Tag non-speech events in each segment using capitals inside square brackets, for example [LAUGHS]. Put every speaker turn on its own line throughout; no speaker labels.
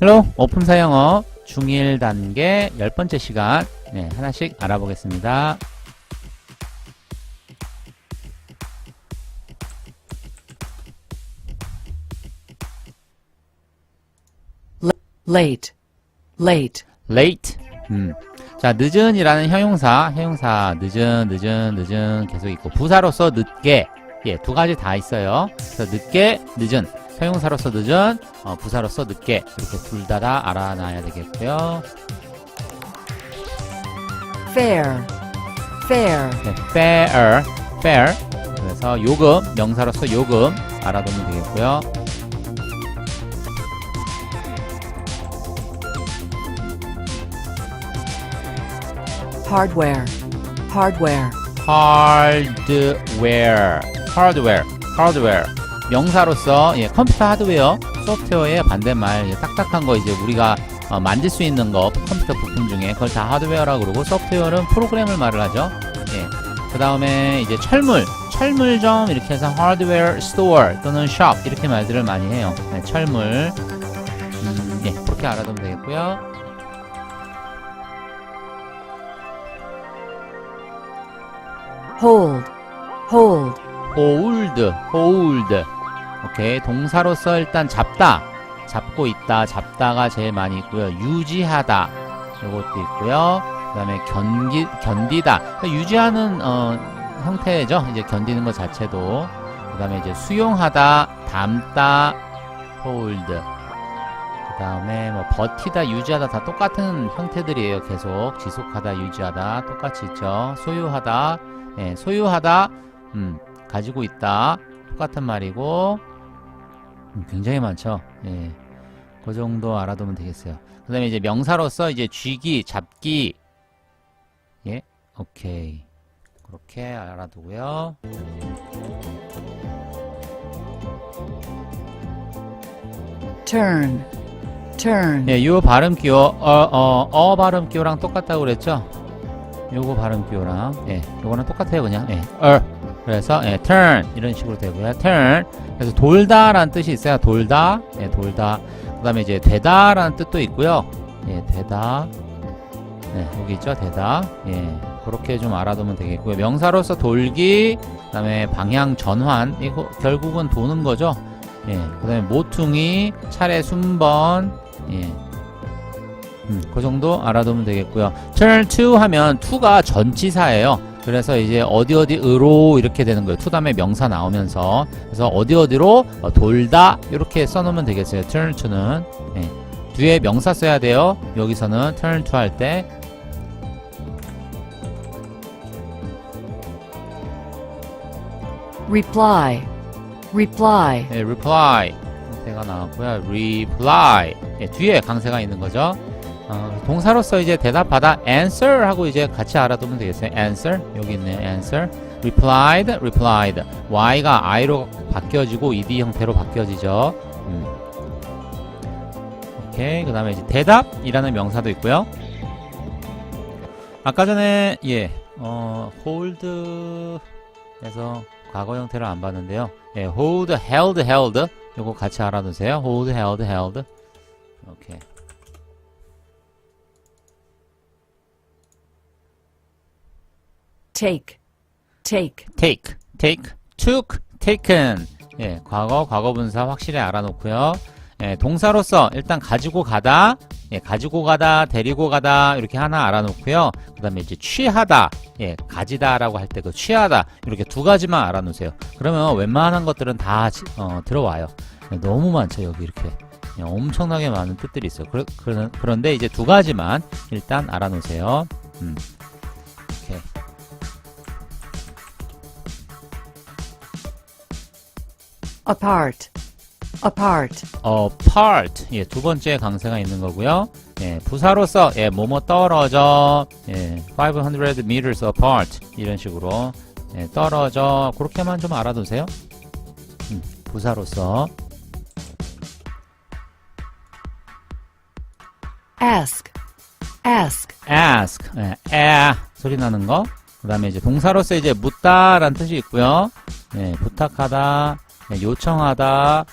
헬로 오픈사 영어 중1 단계 열 번째 시간 네, 하나씩 알아보겠습니다.
late, late,
late. 음. 자, 늦은이라는 형용사, 형용사 늦은, 늦은, 늦은 계속 있고 부사로서 늦게 예, 두 가지 다 있어요. 그래서 늦게, 늦은 형용사로서 늦은, 어, 부사로서 늦게 이렇게 둘 다 다 알아놔야 되겠고요.
fair, fair,
네, fair, fair. 그래서 요금, 명사로서 요금 알아두면 되겠고요.
hardware, hardware,
hardware, hardware, hardware. 명사로서 예, 컴퓨터 하드웨어, 소프트웨어의 반대말 예, 딱딱한 거 이제 우리가 어, 만질 수 있는 거 컴퓨터 부품 중에 그걸 다 하드웨어라고 그러고 소프트웨어는 프로그램을 말을 하죠. 예. 그 다음에 이제 철물, 철물점 이렇게 해서 hardware store 또는 shop 이렇게 말들을 많이 해요. 네, 철물. 음, 예, 그렇게 알아두면 되겠고요.
hold, hold,
hold, hold. 오케이. 동사로서 일단 잡다. 잡고 있다. 잡다가 제일 많이 있고요. 유지하다. 이것도 있고요. 그 다음에 견기, 견디다. 그러니까 유지하는, 어, 형태죠. 이제 견디는 것 자체도. 그 다음에 이제 수용하다, 담다, hold. 그 다음에 뭐 버티다, 유지하다 다 똑같은 형태들이에요. 계속 지속하다, 유지하다 똑같이 있죠. 소유하다, 예, 소유하다, 음, 가지고 있다. 똑같은 말이고, 음, 굉장히 많죠. 예. 그 정도 알아두면 되겠어요. 그 다음에 이제 명사로서 이제 쥐기, 잡기. 예, 오케이. 그렇게 알아두고요.
turn, turn,
예, 요 발음 기호, 어, 어, 어 발음 기호랑 똑같다고 그랬죠? 요거 발음 기호랑, 예, 요거는 똑같아요, 그냥. 예, 어. 그래서, 예, turn. 이런 식으로 되고요. turn. 그래서 돌다라는 뜻이 있어요. 돌다. 예, 돌다. 그 다음에 이제 되다라는 뜻도 있고요. 예, 되다. 네, 여기 있죠, 되다. 예, 그렇게 좀 알아두면 되겠고요. 명사로서 돌기, 그 다음에 방향 전환. 이거 결국은 도는 거죠. 예, 그 다음에 모퉁이, 차례 순번, 예. 음, 그 정도 알아두면 되겠고요. turn to 하면 to가 전치사예요. 그래서 이제 어디 어디으로 이렇게 되는 거예요. 다음에 명사 나오면서 그래서 어디 어디로 어, 돌다 이렇게 써놓으면 되겠어요. turn to는 예. 뒤에 명사 써야 돼요. 여기서는 turn to 할 때
reply, reply,
예, reply 강세가 나왔고요. reply 예, 뒤에 강세가 있는 거죠. 어, 동사로서 이제 대답하다 answer 하고 이제 같이 알아두면 되겠어요. answer 여기 있네요. answer replied replied y가 i로 바뀌어지고 ed 형태로 바뀌어지죠. 음. 오케이 그 다음에 이제 대답이라는 명사도 있고요. 아까 전에 예 어, hold에서 과거 형태를 안 봤는데요. 예, hold, held, held 요거 같이 알아두세요. hold, held, held 오케이.
Take, take,
take, take, took, taken. 예, 과거, 과거 분사 확실히 알아놓고요. 예, 동사로서 일단 가지고 가다, 예, 가지고 가다, 데리고 가다 이렇게 하나 알아놓고요. 그다음에 이제 취하다, 예, 가지다라고 할 때 그 취하다 이렇게 두 가지만 알아놓으세요. 그러면 웬만한 것들은 다 지- 어, 들어와요. 예, 너무 많죠 여기 이렇게. 예, 엄청나게 많은 뜻들이 있어요. 그러, 그러, 그런데 이제 두 가지만 일단 알아놓으세요. 음.
Apart, apart,
어, part. 예, 두 번째 강세가 있는 거고요. 예, 부사로서 예, 뭐뭐 떨어져. 예, 500 meters apart. 이런 식으로 예, 떨어져. 그렇게만 좀 알아두세요. 음, 부사로서
ask, ask,
ask. 예, 에 소리 나는 거. 그다음에 이제 동사로서 이제 묻다라는 뜻이 있고요. 예, 부탁하다, 예, 요청하다,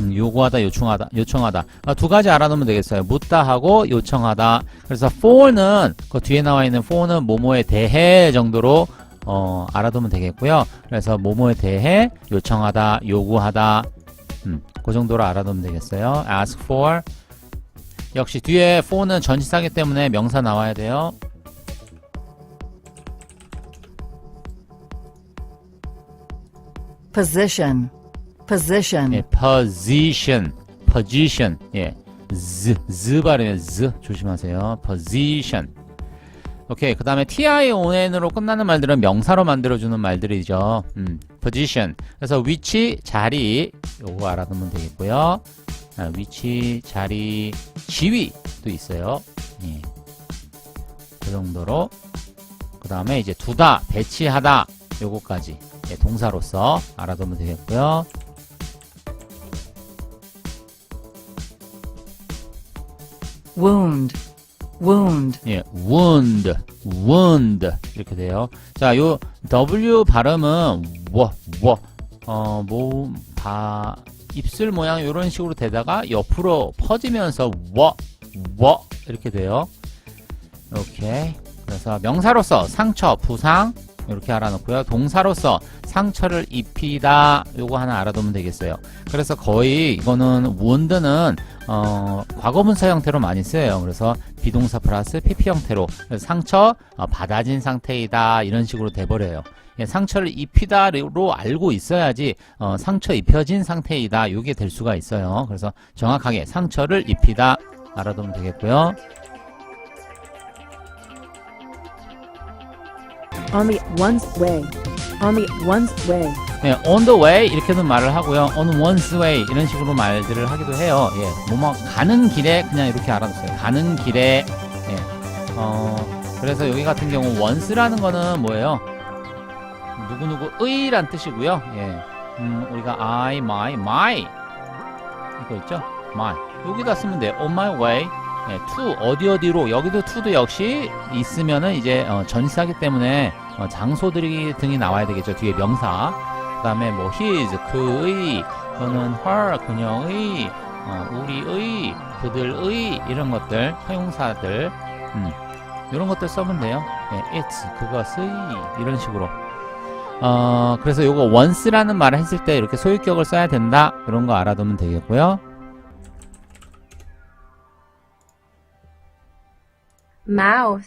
음, 요구하다, 요청하다, 요청하다. 아, 두 가지 알아놓으면 되겠어요. 묻다 하고 요청하다. 그래서 for는 그 뒤에 나와 있는 for는 뭐뭐에 대해 정도로 어, 알아두면 되겠고요. 그래서 뭐뭐에 대해 요청하다, 요구하다. 음, 그 정도로 알아두면 되겠어요. ask for. 역시 뒤에 for는 전치사기 때문에 명사 나와야 돼요.
Position, position,
예, position, position, 예, z, z 발음에 z 조심하세요. position. 오케이, 그 다음에 tion으로 끝나는 말들은 명사로 만들어주는 말들이죠. 음, position. 그래서 위치, 자리, 요거 알아두면 되겠고요. 아, 위치, 자리, 지위도 있어요. 예. 그 정도로. 그 다음에 이제 두다, 배치하다, 요거까지. 예, 동사로서 알아두면 되겠고요.
wound, wound,
예, wound, wound 이렇게 돼요. 자, 요 W 발음은 워, 워, 어, 뭐, 바, 입술 모양 이런 식으로 되다가 옆으로 퍼지면서 워, 워 이렇게 돼요. 이렇게. 그래서 명사로서 상처, 부상 이렇게 알아놓고요. 동사로서 상처를 입히다 요거 하나 알아두면 되겠어요. 그래서 거의 이거는 wound는 어, 과거분사 형태로 많이 쓰여요. 그래서 비동사 플러스 PP 형태로 상처 어, 받아진 상태이다 이런 식으로 돼버려요. 예, 상처를 입히다로 알고 있어야지 어, 상처 입혀진 상태이다 이게 될 수가 있어요. 그래서 정확하게 상처를 입히다 알아두면 되겠고요.
On the one's way, on the one's way,
네, on the way 이렇게도 말을 하고요. on one's way 이런 식으로 말들을 하기도 해요. 예, 뭐뭐 가는 길에 그냥 이렇게 알아두세요. 가는 길에 예, 어 그래서 여기 같은 경우 once라는 거는 뭐예요? 누구누구의란 뜻이고요. 예, 음, 우리가 I, my, my 이거 있죠? my 여기다 쓰면 돼요. on my way 예, to 어디 어디로 여기도 to도 역시 있으면은 이제 어, 전시하기 때문에 어, 장소들이 등이 나와야 되겠죠. 뒤에 명사. 그 다음에 뭐 his 그의 또는 her 그녀의 어, 우리의 그들의 이런 것들 형용사들 음, 이런 것들 써면 돼요. 예, it's 그것의 이런 식으로. 어 그래서 요거 once라는 말을 했을 때 이렇게 소유격을 써야 된다 그런 거 알아두면 되겠고요.
mouth,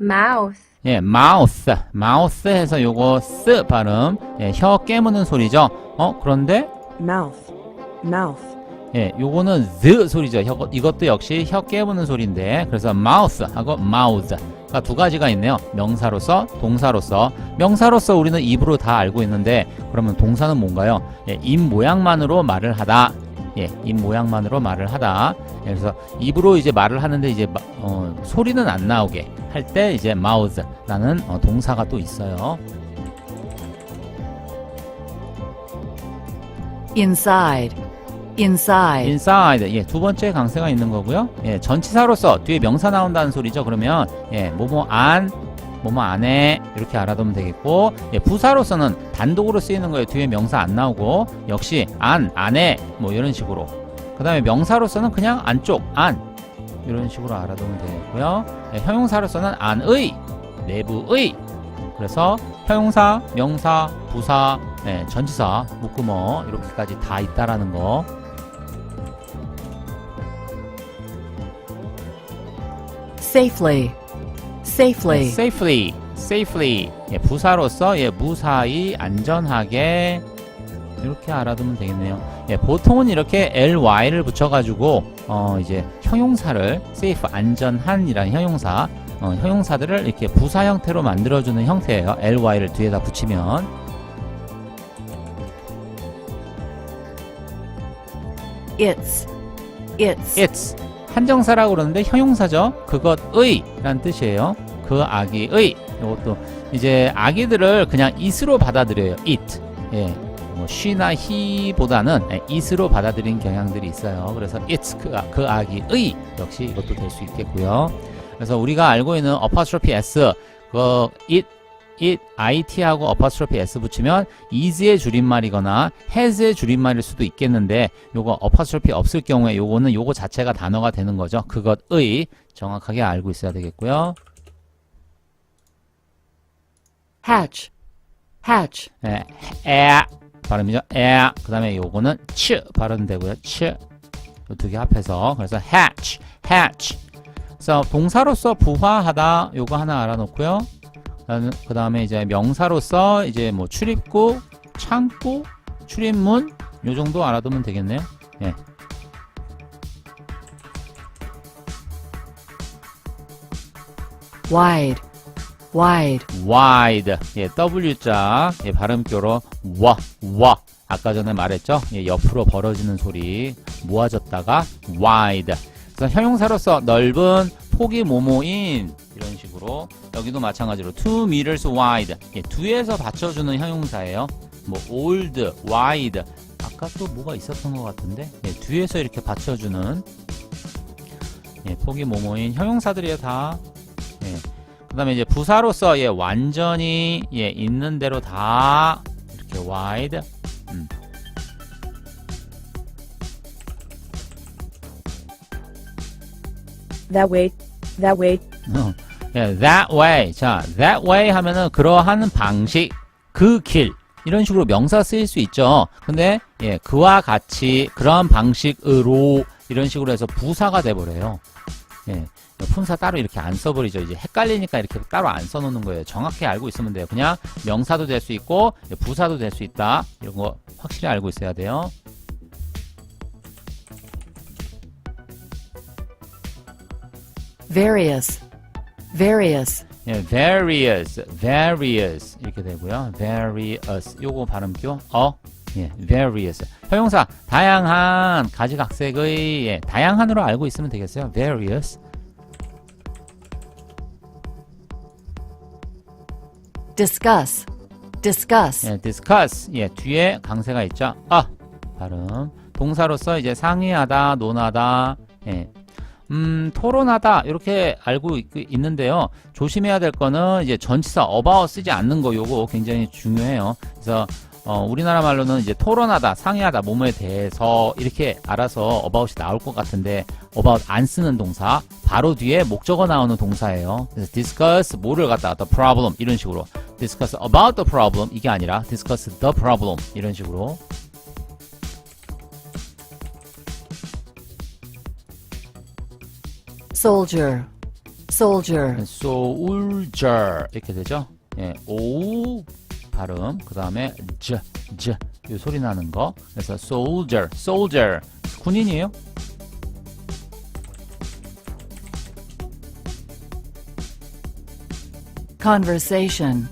mouth,
예, mouth, mouth 해서 요거 쓰 발음, 예, 혀 깨무는 소리죠. 어, 그런데
mouth, mouth,
예, 요거는 the 소리죠. 혀, 이것도 역시 혀 깨무는 소리인데, 그래서 mouth 하고 mouth. 가두 가지가 있네요. 명사로서, 동사로서. 명사로서 우리는 입으로 다 알고 있는데, 그러면 동사는 뭔가요? 예, 입 모양만으로 말을 하다. 예, 입 모양만으로 말을 하다. 예, 그래서 입으로 이제 말을 하는데 이제 마- 어, 소리는 안 나오게 할 때 이제 mouth라는 어, 동사가 또 있어요.
inside, inside,
inside 예, 두 번째 강세가 있는 거고요. 예, 전치사로서 뒤에 명사 나온다는 소리죠. 그러면 예, 뭐뭐 안 뭐뭐 안에 이렇게 알아두면 되겠고 예, 부사로서는 단독으로 쓰이는 거예요. 뒤에 명사 안 나오고 역시 안 안에 뭐 이런 식으로 그 다음에 명사로서는 그냥 안쪽 안 이런 식으로 알아두면 되겠고요. 예, 형용사로서는 안의 내부의 그래서 형용사, 명사, 부사, 예, 전치사, 묶음어 이렇게까지 다 있다라는 거.
safely, safely,
safely, safely. 예, 부사로서 예, 무사히 안전하게 이렇게 알아두면 되겠네요. 예, 보통은 이렇게 ly를 붙여가지고 어 이제 형용사를 safe 안전한이라는 형용사 어, 형용사들을 이렇게 부사 형태로 만들어주는 형태예요. ly를 뒤에다 붙이면
it's, it's,
it's 한정사라고 그러는데 형용사죠. 그것의란 뜻이에요. 그 아기의 이것도 이제 아기들을 그냥 it으로 받아들여요. it 예. 뭐 she나 he보다는 예, it으로 받아들인 경향들이 있어요. 그래서 it's 그, 아- 그 아기의 역시 이것도 될 수 있겠고요. 그래서 우리가 알고 있는 apostrophe s 그 it it, it하고 어퍼스트로피 s 붙이면 is의 줄임말이거나 has의 줄임말일 수도 있겠는데 요거 어퍼스트로피 없을 경우에 요거는 요거 자체가 단어가 되는 거죠. 그것의 정확하게 알고 있어야 되겠고요.
hatch, hatch,
에, 에 발음이죠. 에. 그 다음에 요거는 치 발음되고요. 치. 요두 개 합해서 그래서 hatch, hatch. 그래서 동사로서 부화하다 요거 하나 알아놓고요. 그 다음에 이제 명사로서 이제 뭐 출입구, 창구, 출입문 요 정도 알아두면 되겠네요. 예.
wide, wide,
wide. 예, W자 예, 발음교로 와, 와 아까 전에 말했죠? 예, 옆으로 벌어지는 소리 모아졌다가 wide. 그래서 형용사로서 넓은 폭이 뭐뭐인 이런 식으로. 여기도 마찬가지로 two meters wide. 예, 뒤에서 받쳐주는 형용사예요. 뭐 old, wide. 아까 또 뭐가 있었던 것 같은데? 예, 뒤에서 이렇게 받쳐주는. 예, 폭이 뭐뭐인 형용사들이에요 다 예. 그 다음에 이제 부사로서 예, 완전히 예, 있는 대로 다 이렇게 wide. 음.
That way,
어, 예, that way. 자 that way 하면은 그러한 방식 그 길 이런 식으로 명사 쓰일 수 있죠. 근데 예, 그와 같이 그러한 방식으로 이런 식으로 해서 부사가 돼버려요. 예, 품사 따로 이렇게 안 써버리죠. 이제 헷갈리니까 이렇게 따로 안 써놓는 거예요. 정확히 알고 있으면 돼요. 그냥 명사도 될 수 있고 예, 부사도 될 수 있다. 이런 거 확실히 알고 있어야 돼요
various, various,
예, various, various 이렇게 되고요. various 요거 발음표 어, 예, various 형용사 다양한 가지각색의 예, 다양한으로 알고 있으면 되겠어요. various
discuss, discuss,
예, discuss 예, 뒤에 강세가 있죠. 아 발음 동사로서 이제 상의하다, 논하다, 예. 음, 토론하다 이렇게 알고 있, 있는데요. 조심해야 될 거는 이제 전치사 about 쓰지 않는 거 요거 굉장히 중요해요. 그래서 어, 우리나라 말로는 이제 토론하다, 상의하다, 뭐뭐에 대해서 이렇게 알아서 about이 나올 것 같은데 about 안 쓰는 동사 바로 뒤에 목적어 나오는 동사예요. 그래서 discuss 뭐를 갖다가 the problem 이런 식으로 discuss about the problem 이게 아니라 discuss the problem 이런 식으로
soldier, soldier,
soldier 이렇게 되죠. 예, 오 발음 그 다음에 j j 이 소리 나는 거 그래서 soldier soldier 군인이에요.
conversation,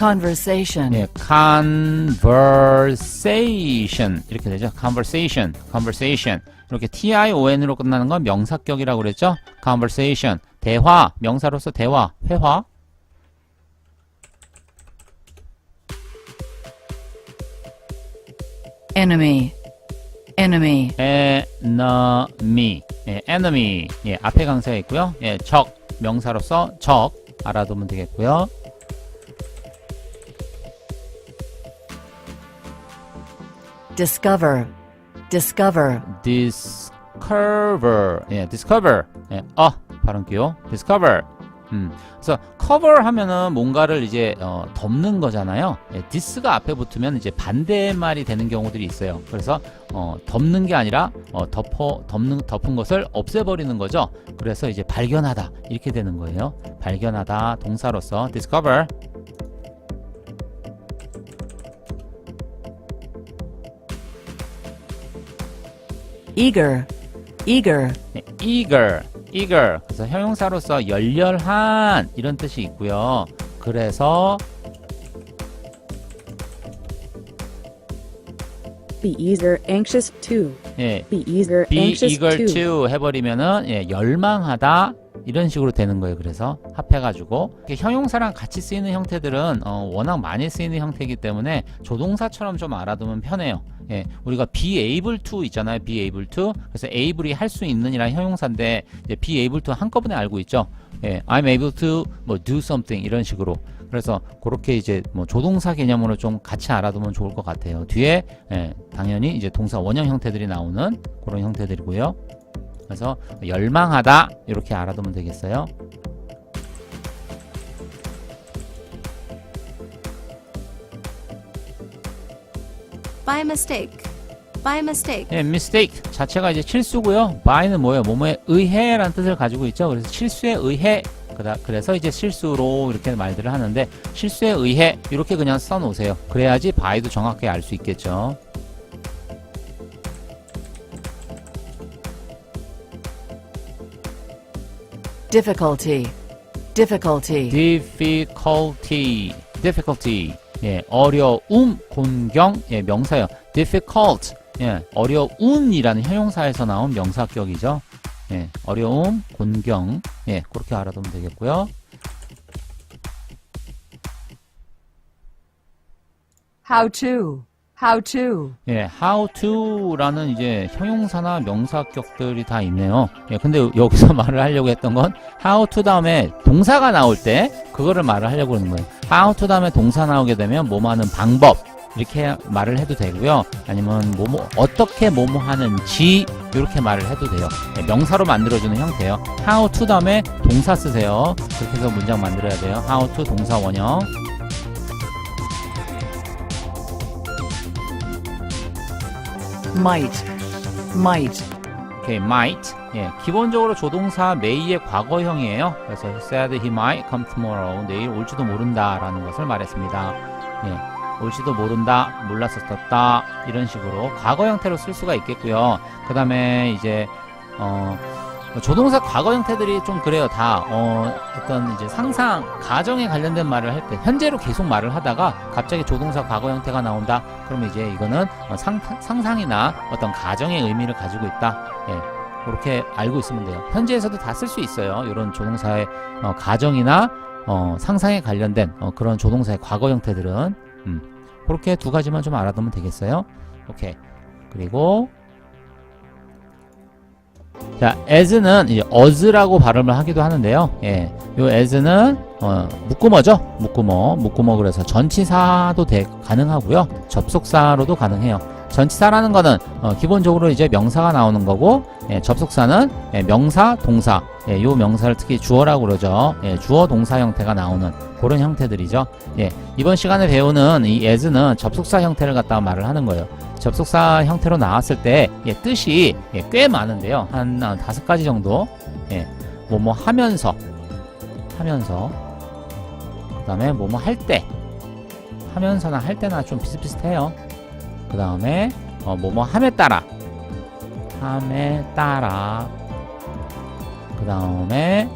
conversation,
예, conversation 이렇게 되죠. conversation conversation 이렇게 t i o n으로 끝나는 건 명사격이라고 그랬죠. conversation 대화 명사로서 대화 회화
enemy, enemy,
enemy 예, enemy 예, 앞에 강세가 있고요. 예, 적 명사로서 적 알아두면 되겠고요.
Discover, discover,
discover 예, discover 예, 어 발음 기요 discover 음, 그래서 cover 하면은 뭔가를 이제 어, 덮는 거잖아요. 예, this가 앞에 붙으면 이제 반대말이 되는 경우들이 있어요. 그래서 어, 덮는 게 아니라 어, 덮어 덮는 덮은 것을 없애버리는 거죠. 그래서 이제 발견하다 이렇게 되는 거예요. 발견하다 동사로서 discover
eager, eager,
네, eager, eager. 그래서 형용사로서 열렬한 이런 뜻이 있고요. 그래서
be eager, anxious to,
예,
be eager,
be
anxious
eager
to,
to 해버리면은 예, 열망하다 이런 식으로 되는 거예요. 그래서 합해가지고 형용사랑 같이 쓰이는 형태들은 어, 워낙 많이 쓰이는 형태이기 때문에 조동사처럼 좀 알아두면 편해요. 예, 우리가 be able to 있잖아요. be able to. 그래서 able이 할 수 있는이란 형용사인데 이제 be able to 한꺼번에 알고 있죠. 예, I'm able to 뭐 do something 이런 식으로. 그래서 그렇게 이제 뭐 조동사 개념으로 좀 같이 알아두면 좋을 것 같아요. 뒤에 예, 당연히 이제 동사 원형 형태들이 나오는 그런 형태들이고요. 그래서 열망하다 이렇게 알아두면 되겠어요.
By mistake. By mistake.
예, mistake 자체가 이제 실수고요. by는 뭐예요? 뭐뭐에 의해라는 뜻을 가지고 있죠. 그래서 실수에 의해 그다 그래서 이제 실수로 이렇게 말들을 하는데 실수에 의해 이렇게 그냥 써 놓으세요. 그래야지 by도 정확하게 알 수 있겠죠.
Difficulty, difficulty,
difficulty, difficulty. 예, 어려움, 곤경, 예, 명사요. difficult, 예, 어려움이라는 형용사에서 나온 명사격이죠. 예, 어려움, 곤경, 예, 그렇게 알아두면 되겠고요.
how to, how to,
예, how to라는 이제 형용사나 명사격들이 다 있네요. 예, 근데 여기서 [LAUGHS] 말을 하려고 했던 건 how to 다음에 동사가 나올 때 그거를 말을 하려고 하는 거예요. how to 다음에 동사 나오게 되면 뭐뭐 하는 방법 이렇게 말을 해도 되고요. 아니면 뭐뭐 어떻게 뭐뭐 하는지 이렇게 말을 해도 돼요. 예, 명사로 만들어주는 형태예요. how to 다음에 동사 쓰세요. 그렇게 해서 문장 만들어야 돼요. how to 동사 원형.
Might, might,
오케이, might. 예, 기본적으로 조동사 may의 과거형이에요. 그래서 he said he might come tomorrow. 내일 올지도 모른다라는 것을 말했습니다. 예, 올지도 모른다, 몰랐었다 이런 식으로 과거 형태로 쓸 수가 있겠고요. 그 다음에 이제 어, 조동사 과거 형태들이 좀 그래요. 다 어, 어떤 이제 상상, 가정에 관련된 말을 할 때 현재로 계속 말을 하다가 갑자기 조동사 과거 형태가 나온다. 그러면 이제 이거는 어, 상, 상상이나 어떤 가정의 의미를 가지고 있다. 예, 그렇게 알고 있으면 돼요. 현재에서도 다 쓸 수 있어요. 이런 조동사의 어, 가정이나 어, 상상에 관련된 어, 그런 조동사의 과거 형태들은 음, 그렇게 두 가지만 좀 알아두면 되겠어요. 오케이. 그리고 자, as는 이제 as라고 발음을 하기도 하는데요. 예, 요 as는 어, 묶음어죠. 묶음어, 묶음어 그래서 전치사도 돼, 가능하고요. 접속사로도 가능해요. 전치사라는 거는 어, 기본적으로 이제 명사가 나오는 거고 예, 접속사는 예, 명사, 동사. 예, 요 명사를 특히 주어라고 그러죠. 예, 주어 동사 형태가 나오는 그런 형태들이죠. 예, 이번 시간에 배우는 이 as는 접속사 형태를 갖다가 말을 하는 거예요. 접속사 형태로 나왔을 때 예, 뜻이 예, 꽤 많은데요. 한 아, 다섯 가지 정도. 예, 뭐뭐 하면서 하면서 그 다음에 뭐뭐 할 때 하면서나 할 때나 좀 비슷비슷해요. 그 다음에 어, 뭐뭐 함에 따라 함에 따라 그 다음에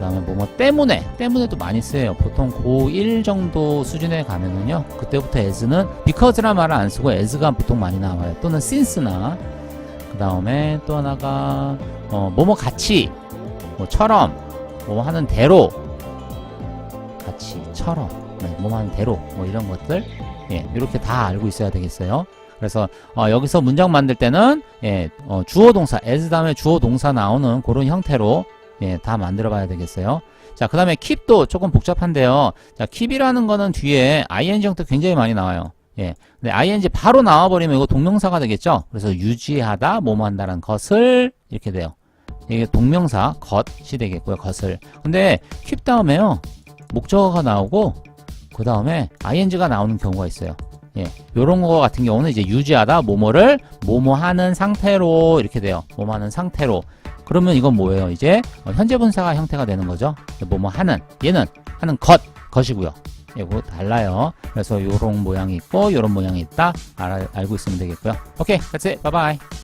그다음에 뭐뭐 때문에 때문에도 많이 쓰여요. 보통 고1 정도 수준에 가면은요. 그때부터 as는 because란 말을 안 쓰고 as가 보통 많이 나와요. 또는 since나 그다음에 또 하나가 어 뭐뭐 같이 뭐처럼 뭐 하는 대로 같이처럼 네, 뭐 하는 대로 뭐 이런 것들 예 이렇게 다 알고 있어야 되겠어요. 그래서 어, 여기서 문장 만들 때는 예, 어, 주어 동사 as 다음에 주어 동사 나오는 그런 형태로 예, 다 만들어 봐야 되겠어요. 자, 그 다음에 keep도 조금 복잡한데요. 자, keep이라는 거는 뒤에 ing 형태 굉장히 많이 나와요. 예. 근데 ing 바로 나와버리면 이거 동명사가 되겠죠? 그래서 유지하다, 뭐뭐 한다는 것을 이렇게 돼요. 이게 동명사, 것이 되겠고요, 것을. 근데 keep 다음에요. 목적어가 나오고, 그 다음에 ing가 나오는 경우가 있어요. 예. 요런 거 같은 경우는 이제 유지하다, 뭐뭐를, 뭐뭐 하는 상태로 이렇게 돼요. 뭐뭐 하는 상태로. 그러면 이건 뭐예요? 이제 어, 현재 분사가 형태가 되는 거죠. 뭐뭐 하는 얘는 하는 것 것이고요. 이거 달라요. 그래서 요런 모양이 있고 요런 모양이 있다 알, 알고 있으면 되겠고요. 오케이, bye bye.